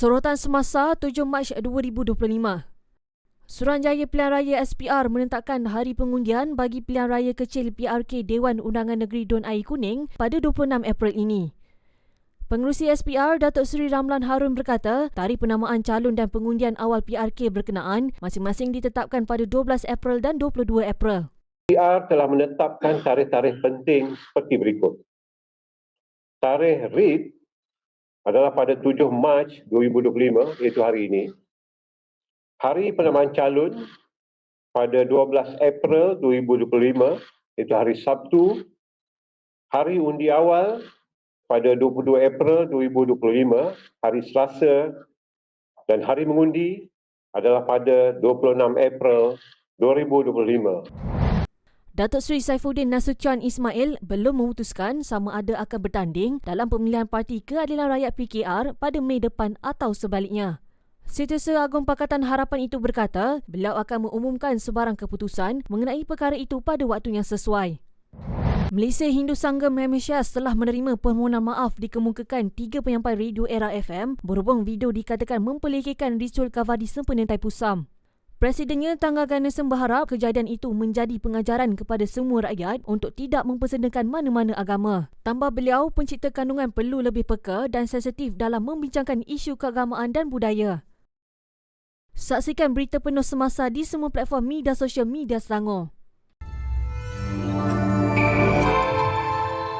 Sorotan semasa 7 Mac 2025 Suruhanjaya Pilihan Raya SPR menetapkan hari pengundian bagi pilihan raya kecil PRK Dewan Undangan Negeri Don Air Kuning pada 26 April ini. Pengerusi SPR Datuk Seri Ramlan Harun berkata, tarikh penamaan calon dan pengundian awal PRK berkenaan masing-masing ditetapkan pada 12 April dan 22 April. PR telah menetapkan tarikh-tarikh penting seperti berikut. Tarikh RIT adalah pada 7 Mac 2025 iaitu hari ini. Hari penamaan calon pada 12 April 2025 iaitu hari Sabtu. Hari undi awal pada 22 April 2025 hari Selasa dan hari mengundi adalah pada 26 April 2025. Datuk Seri Saifuddin Nasution Ismail belum memutuskan sama ada akan bertanding dalam pemilihan Parti Keadilan Rakyat PKR pada Mei depan atau sebaliknya. Setiausaha Agung Pakatan Harapan itu berkata, beliau akan mengumumkan sebarang keputusan mengenai perkara itu pada waktu yang sesuai. Malaysia Hindu Sanggam Malaysia telah menerima permohonan maaf dikemukakan tiga penyampai radio era FM berhubung video dikatakan memperlekehkan ritual kavadi sempena Tai Pusam. Presidennya Tangga Ganesan berharap kejadian itu menjadi pengajaran kepada semua rakyat untuk tidak mempersendakan mana-mana agama. Tambah beliau, pencipta kandungan perlu lebih peka dan sensitif dalam membincangkan isu keagamaan dan budaya. Saksikan berita penuh semasa di semua platform media sosial media Selangor.